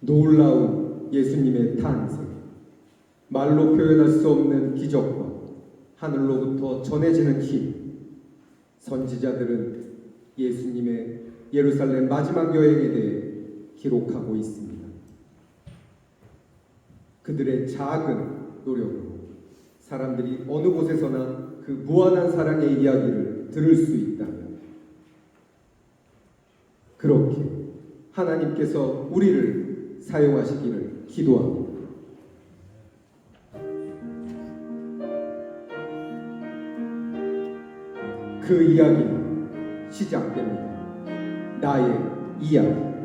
놀라운 예수님의 탄생, 말로 표현할 수 없는 기적과 하늘로부터 전해지는 힘, 선지자들은 예수님의 예루살렘 마지막 여행에 대해 기록하고 있습니다. 그들의 작은 노력으로 사람들이 어느 곳에서나 그 무한한 사랑의 이야기를 들을 수 있다면 그렇게 하나님께서 우리를 사용하시기를 기도합니다. 그 이야기는 시작됩니다. 나의 이야기.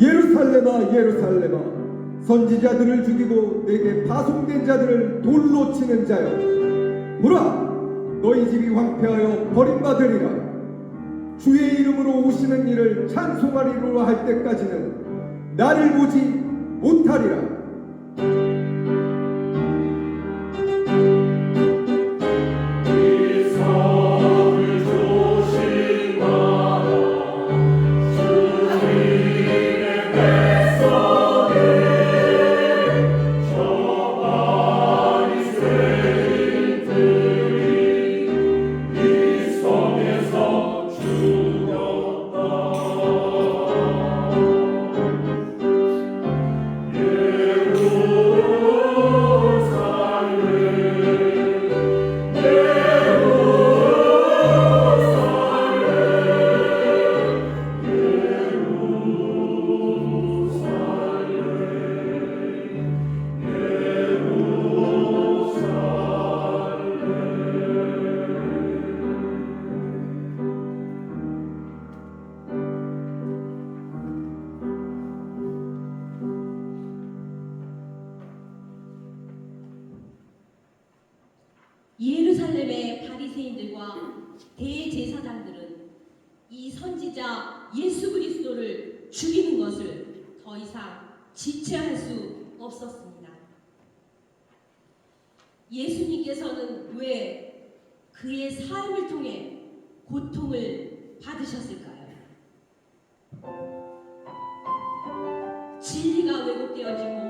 예루살렘아 예루살렘아 선지자들을 죽이고 내게 파송된 자들을 돌로 치는 자여 보라 너희 집이 황폐하여 버림받으리라. 주의 이름으로 오시는 이를 찬송하리로 할 때까지는 나를 보지 못하리라 예루살렘의 바리새인들과 대제사장들은 이 선지자 예수 그리스도를 죽이는 것을 더 이상 지체할 수 없었습니다. 예수님께서는 왜 그의 삶을 통해 고통을 받으셨을까요? 진리가 왜곡되어지고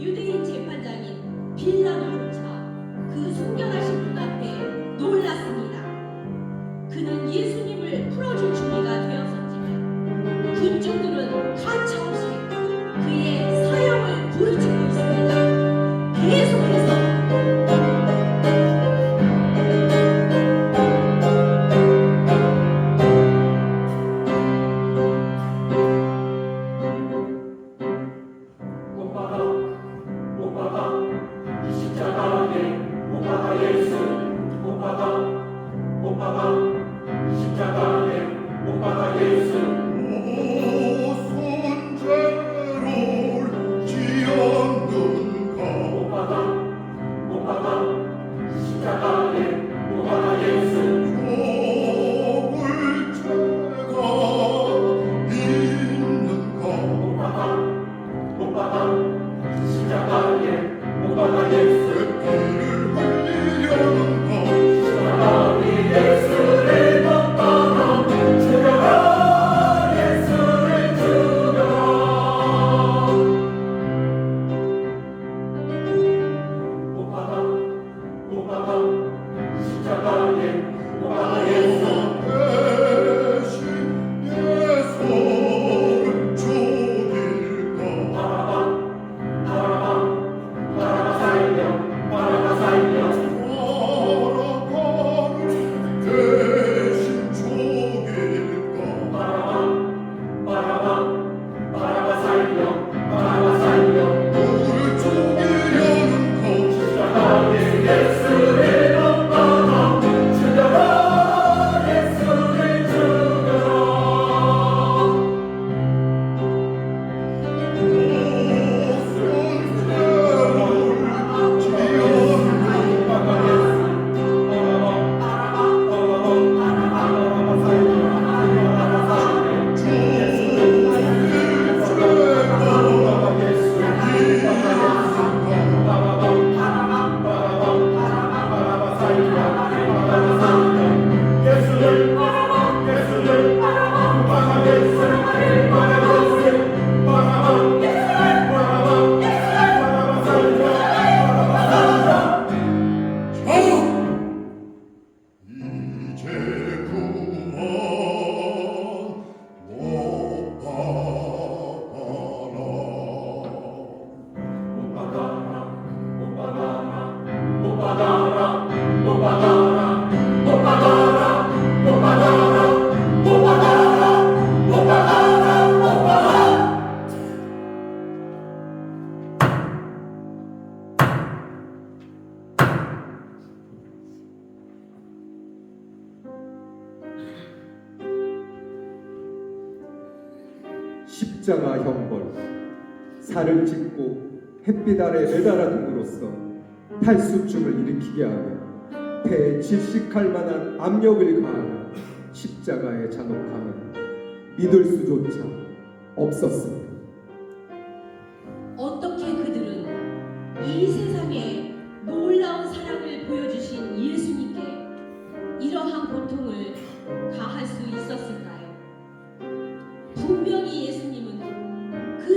유대인 재판장인 빌라나 십자가 형벌, 살을 찢고 햇빛 아래 매달아둠으로써 탈수증을 일으키게 하며 폐에 질식할 만한 압력을 가하는 십자가의 잔혹함은 믿을 수조차 없었습니다.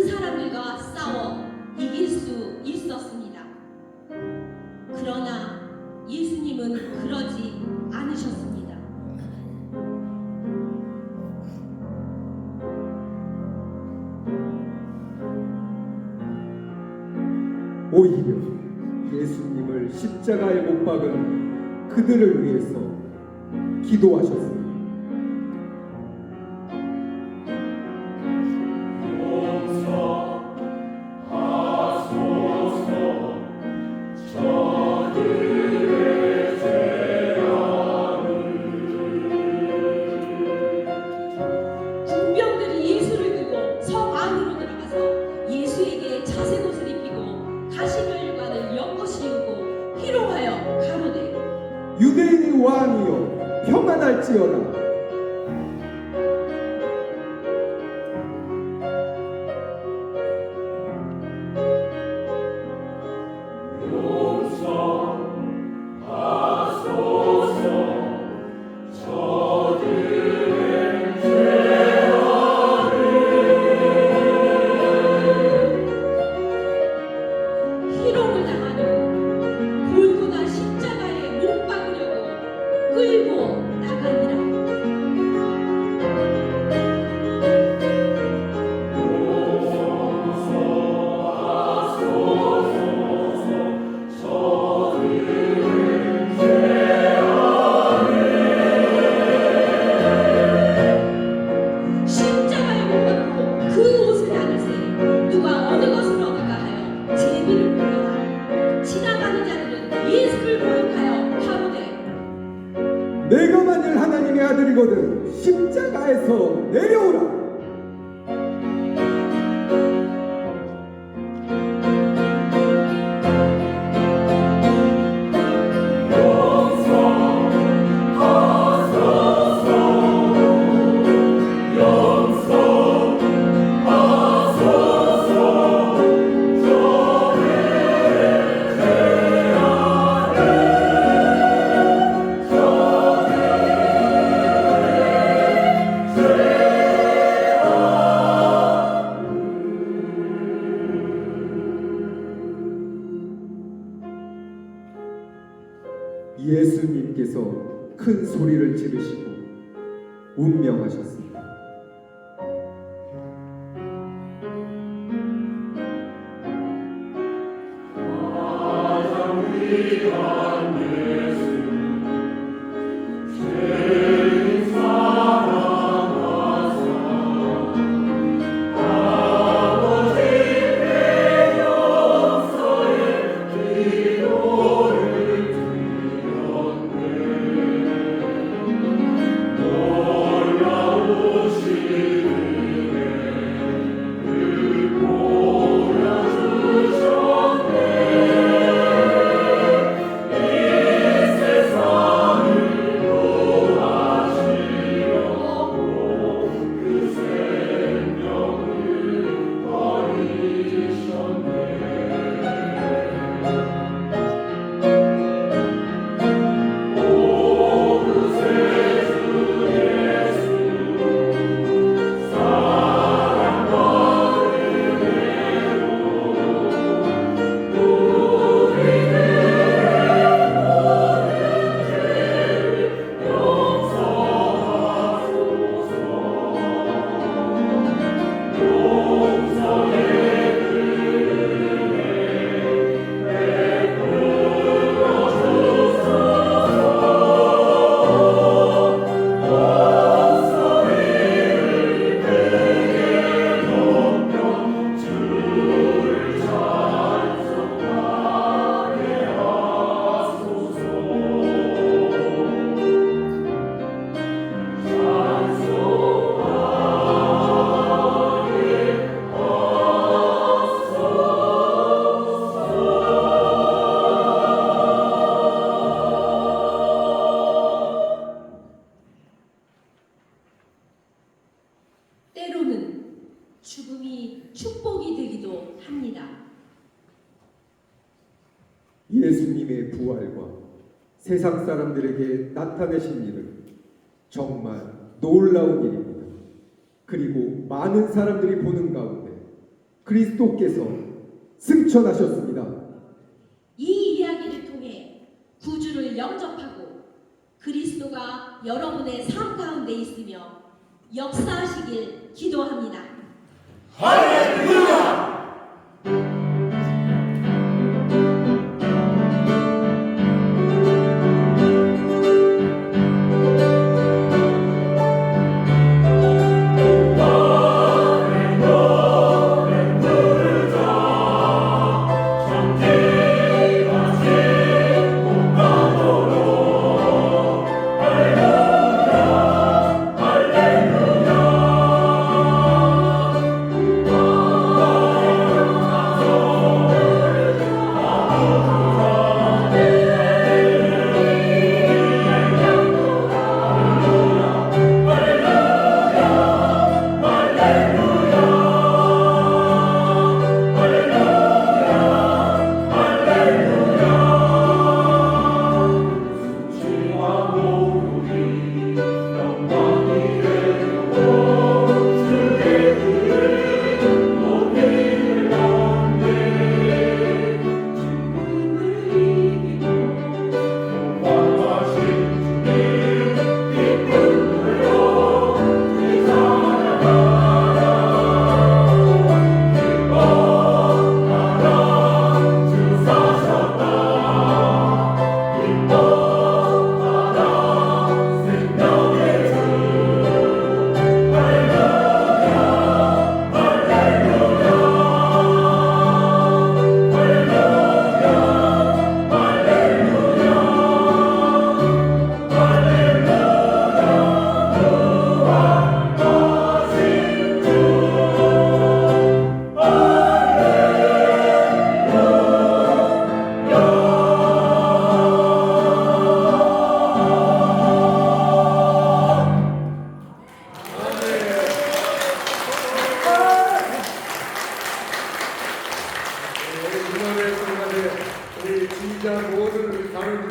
사람들과 싸워 이길 수 있었습니다. 그러나 예수님은 그러지 않으셨습니다. 오히려 예수님을 십자가에 못 박은 그들을 위해서 기도하셨습니다. reacciona. 사람들에게 나타내신 일은 정말 놀라운 일입니다. 그리고 많은 사람들이 보는 가운데 그리스도께서 승천하셨습니다. 이 이야기를 통해 구주를 영접하고 그리스도가 여러분의 삶 가운데 있으며 역사하시길 기도합니다. 할렐루야